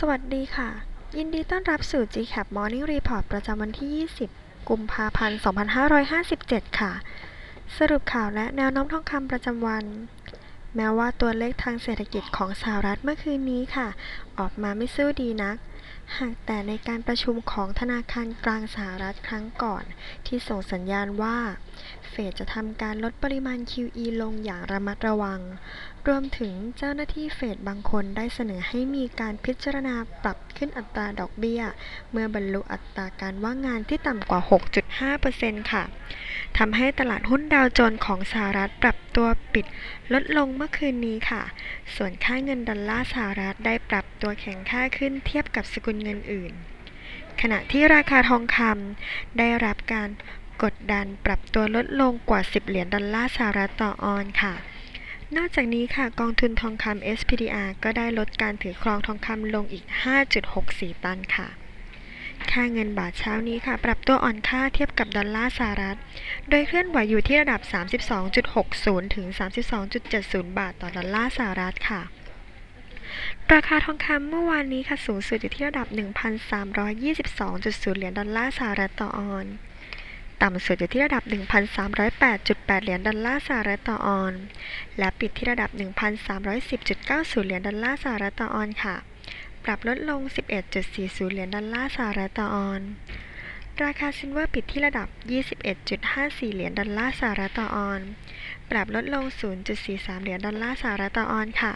สวัสดีค่ะ ยินดีต้อนรับสู่ GCAP Morning Report ประจำวันที่ 20 กุมภาพันธ์ 2557 ค่ะ สรุปข่าวและแนวโน้มทองคำประจำวัน แม้ว่าตัวเลขทางเศรษฐกิจของสหรัฐเมื่อคืนนี้ค่ะ ออกมาไม่สู้ดีนัก หากแต่ในการประชุมของธนาคารกลางสหรัฐครั้งก่อนที่ส่งสัญญาณว่า เฟดจะทำการลดปริมาณ QE ลงอย่างระมัดระวัง รวมถึงเจ้าหน้าที่เฟดบางคนได้เสนอให้มีการพิจารณาปรับขึ้นอัตราดอกเบี้ย เมื่อบรรลุอัตราการว่างงานที่ต่ำกว่า 6.5%ค่ะทำให้ตลาดหุ้นดาวโจนส์ของสหรัฐปรับตัวปิดลดลงเมื่อคืนนี้ค่ะ ส่วนค่าเงินดอลลาร์สหรัฐได้ปรับตัวแข็งค่าขึ้นเทียบกับสกุลเงินอื่น ขณะที่ราคาทองคำได้รับการกดดันปรับตัวลดลงกว่า 10 เหรียญดอลลาร์สหรัฐต่อออนค่ะ นอกจากนี้ค่ะกองทุนทองคำ SPDR ก็ได้ลดการถือครองทองคำลงอีก 5.64 ตันค่ะค่าเงินบาทเช้านี้ค่ะ ปรับตัวอ่อนค่าเทียบกับดอลลาร์สหรัฐ โดยเคลื่อนไหวอยู่ที่ระดับ 32.60 ถึง 32.70 บาทต่อดอลลาร์สหรัฐค่ะ ราคาทองคำเมื่อวานนี้ค่ะสูงสุดอยู่ที่ระดับ 1,322.0 เหรียญดอลลาร์สหรัฐต่อออน ต่ำสุดอยู่ที่ระดับ 1,308.8 เหรียญดอลลาร์สหรัฐต่อออน และปิดที่ระดับ 1,310.90 เหรียญดอลลาร์สหรัฐต่อออนค่ะ ปรับลดลง 11.40 เหรียญดอลลาร์สหรัฐต่อออน ราคาซิลเวอร์ปิดที่ระดับ 21.54 เหรียญดอลลาร์สหรัฐต่อออน ปรับลดลง 0.43 เหรียญดอลลาร์สหรัฐต่อออนค่ะ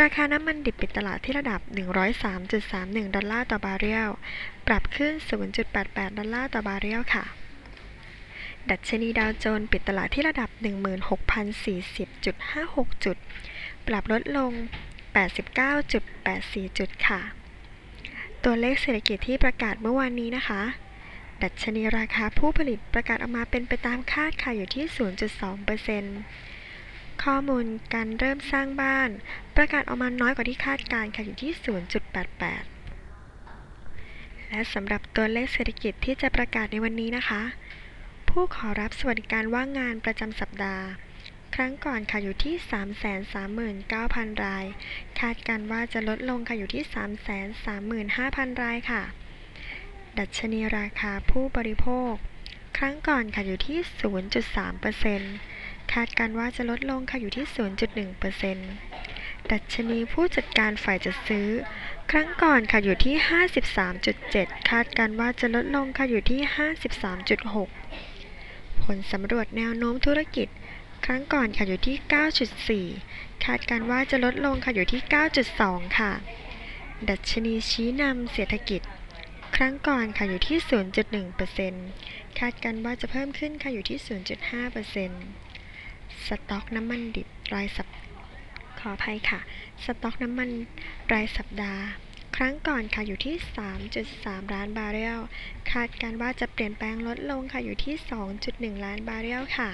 ราคาน้ำมันดิบปิดตลาดที่ระดับ 103.31 ดอลลาร์ต่อบาร์เรล ปรับขึ้น 0.88 ดอลลาร์ต่อบาร์เรลค่ะ ดัชนีดาวโจนส์ปิดตลาดที่ระดับ 16,040.56 จุด ปรับลดลง 89.84 จุดค่ะ ตัวเลขเศรษฐกิจที่ประกาศเมื่อวานนี้นะคะ ดัชนีราคาผู้ผลิตประกาศออกมาเป็นไปตามคาดค่ะอยู่ที่ 0.2% ข้อมูลการเริ่มสร้างบ้าน ประกาศออกมาน้อยกว่าที่คาดการณ์ค่ะอยู่ที่ 0.88 และสำหรับตัวเลขเศรษฐกิจที่จะประกาศในวันนี้นะคะ ผู้ขอรับสวัสดิการว่างงานประจำสัปดาห์ ครั้งก่อนค่ะอยู่ที่ 339,000 ราย คาดการว่าจะลดลงค่ะอยู่ที่ 335,000 รายค่ะ ดัชนีราคาผู้บริโภค ครั้งก่อนค่ะอยู่ที่ 0.3% คาดการว่าจะลดลงค่ะอยู่ที่ 0.1%ดัชนีผู้จัดการฝ่ายจัดซื้อ ครั้งก่อนค่ะอยู่ที่ 53.7 คาดการว่าจะลดลงค่ะอยู่ที่ 53.6 ผลสำรวจแนวโน้มธุรกิจ ครั้งก่อนค่ะอยู่ที่ 9.4 คาดการว่าจะลดลงค่ะอยู่ที่ 9.2 ค่ะ ดัชนีชี้นำเศรษฐกิจครั้งก่อนค่ะอยู่ที่ 0.1%คาดการว่าจะเพิ่มขึ้นค่ะอยู่ที่ 0.5% สต็อกน้ำมันดิบรายสัปขออภัยค่ะ สต็อกน้ำมันรายสัปดาห์ครั้งก่อนค่ะอยู่ที่ 3.3 ล้านบาร์เรล คาดการว่าจะเปลี่ยนแปลงลดลงค่ะอยู่ที่ 2.1 ล้านบาร์เรลค่ะ